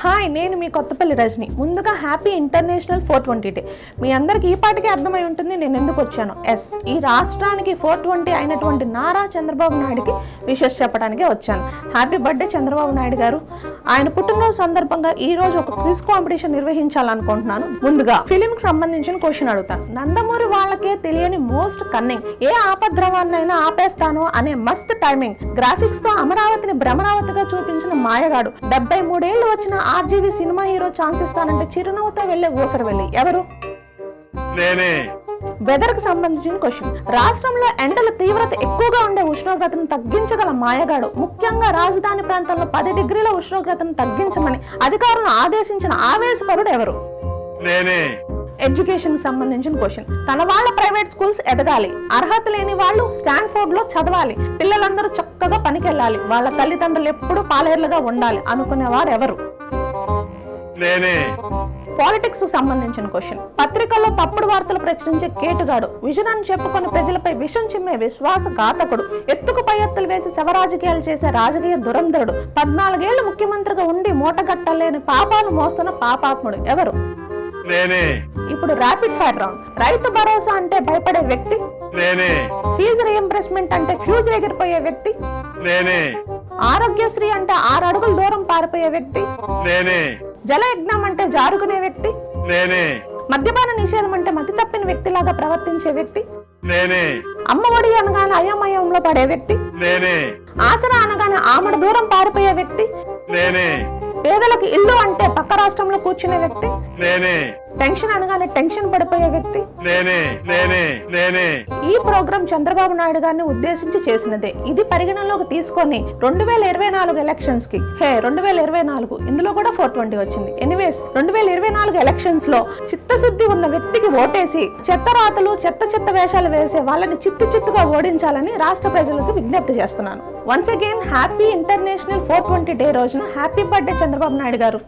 Hi నేను మీ కొత్తపల్లి రజని. ముందుగా happy international four twenty day. మీ అందరికీ ఈ పాటికే అర్థమై ఉంటుంది నేను ఎందుకు వచ్చాను. ఎస్ ఈ రాష్ట్రానికి ఫోర్ ట్వంటీ అయినటువంటి నారా చంద్రబాబు నాయుడికి విషెస్ చెప్పడానికే వచ్చాను. హ్యాపీ బర్త్డే చంద్రబాబు నాయుడు గారు. ఆయన పుట్టినరోజు సందర్భంగా ఈ రోజు ఒక క్విజ్ కాంపిటీషన్ నిర్వహించాలనుకుంటున్నాను. ముందుగా ఫిలిం కి సంబంధించిన క్వశ్చన్ అడుగుతాను. నందమూరి వాళ్ళకే తెలియని మోస్ట్ కన్నింగ్. ఏ ఆపద్రవాన్నైనా ఆపేస్తాను అనే మస్త్ టైమింగ్ గ్రాఫిక్స్తో అమరావతిని భ్రమరావతిగా చూపించిన మాయగాడు. డెబ్బై మూడేళ్ళు వచ్చిన ఆర్జీవి సినిమా హీరో ఛాన్స్ ఇస్తానంటే చిరునవ్వుతో వెళ్ళే ఊసర వెళ్ళి. ఎవరు? నేనే. వెదర్కి సంబంధించిన క్వశ్చన్. రాష్ట్రంలో ఎండల తీవ్రత ఎక్కువగా ఉండే ఉష్ణోగ్రతను తగ్గించగల మాయగాడు ముఖ్యంగా రాజధాని ప్రాంతంలో పది డిగ్రీల ఉష్ణోగ్రతను తగ్గించమని అధికారులను ఆదేశించిన ఆవేశపరుడు ఎవరు? నేనే. ఎడ్యుకేషన్ సంబంధించిన క్వశ్చన్. తన వాళ్ళ ప్రైవేట్ స్కూల్స్ ఎదగాలి. అర్హత లేని వాళ్ళు స్టాన్ఫోర్డ్లో చదవాలి. పిల్లలందరూ చక్కగా పనికెళ్ళాలి. వాళ్ళ తల్లిదండ్రులు ఎప్పుడూ పాలేర్లుగా ఉండాలి అనుకునేవారు ఎవరు నేనే. పాలిటిక్స్కు సంబంధించిన క్వశ్చన్. పత్రికల్లో తప్పుడు వార్తలు ప్రచురించే కేటుగాడు. విజన్ అని చెప్పుకొని ప్రజలపై విషం చిమ్మే విశ్వాసఘాతకుడు. ఎత్తుకు పై ఎత్తులు వేసి శవరాజకీయాలు చేసే రాజకీయ దురంధరుడు. పద్నాలుగేళ్ళు ముఖ్యమంత్రిగా ఉండి మూటగట్టలేని పాపాలు మోస్తున్న పాపాత్ముడు ఎవరు? నేనే. ఇప్పుడు rapid fire round Rythu Bharosa అంటే భయపడే వ్యక్తి? నేనే. ఫీజు రియంబర్స్మెంట్ అంటే ఫ్యూజ్ ఎగిరిపోయే వ్యక్తి? నేనే. ఆరోగ్యశ్రీ అంటే ఆరు అడుగుల దూరం పారిపోయే వ్యక్తి? నేనే. జలయజ్ఞం అంటే జారుకునే వ్యక్తి? నేనే. మద్యపాన నిషేధం అంటే మతి తప్పిన వ్యక్తిలాగా ప్రవర్తించే వ్యక్తి? నేనే. అమ్మ ఒడి అనగానే అయోమయంలో పడే వ్యక్తి? నేనే. ఆసరా అనగానే ఆమడ దూరం పారిపోయే వ్యక్తి? నేనే. పేదలకు ఇల్లు అంటే పక్క రాష్ట్రంలో కూర్చునే వ్యక్తి? నేనే. పెన్షన్ అనగానే టెన్షన్ పడిపోయే వ్యక్తి. నేనే నేనే నేనే. ఈ ప్రోగ్రాం చంద్రబాబు నాయుడు గారిని ఉద్దేశించి చేసినదే. ఇది పరిగణనలోకి తీసుకొని రెండు వేల ఇరవై నాలుగు ఎలక్షన్స్కి హే రెండు వేల ఇరవై నాలుగు ఇందులో కూడా ఫోర్ ట్వంటీ వచ్చింది. ఎనీవేస్ రెండు వేల ఇరవై నాలుగు ఎలక్షన్స్లో చిత్తశుద్ధి ఉన్న వ్యక్తికి ఓటేసి చెత్త రాతలు చెత్త చెత్త వేషాలు వేసే వాళ్ళని చిత్తు చిత్తుగా ఓడించాలని రాష్ట్ర ప్రజలకు విజ్ఞప్తి చేస్తున్నాను. Once again happy international four twenty day రోజున హ్యాపీ బర్త్డే చంద్రబాబు నాయుడు గారు.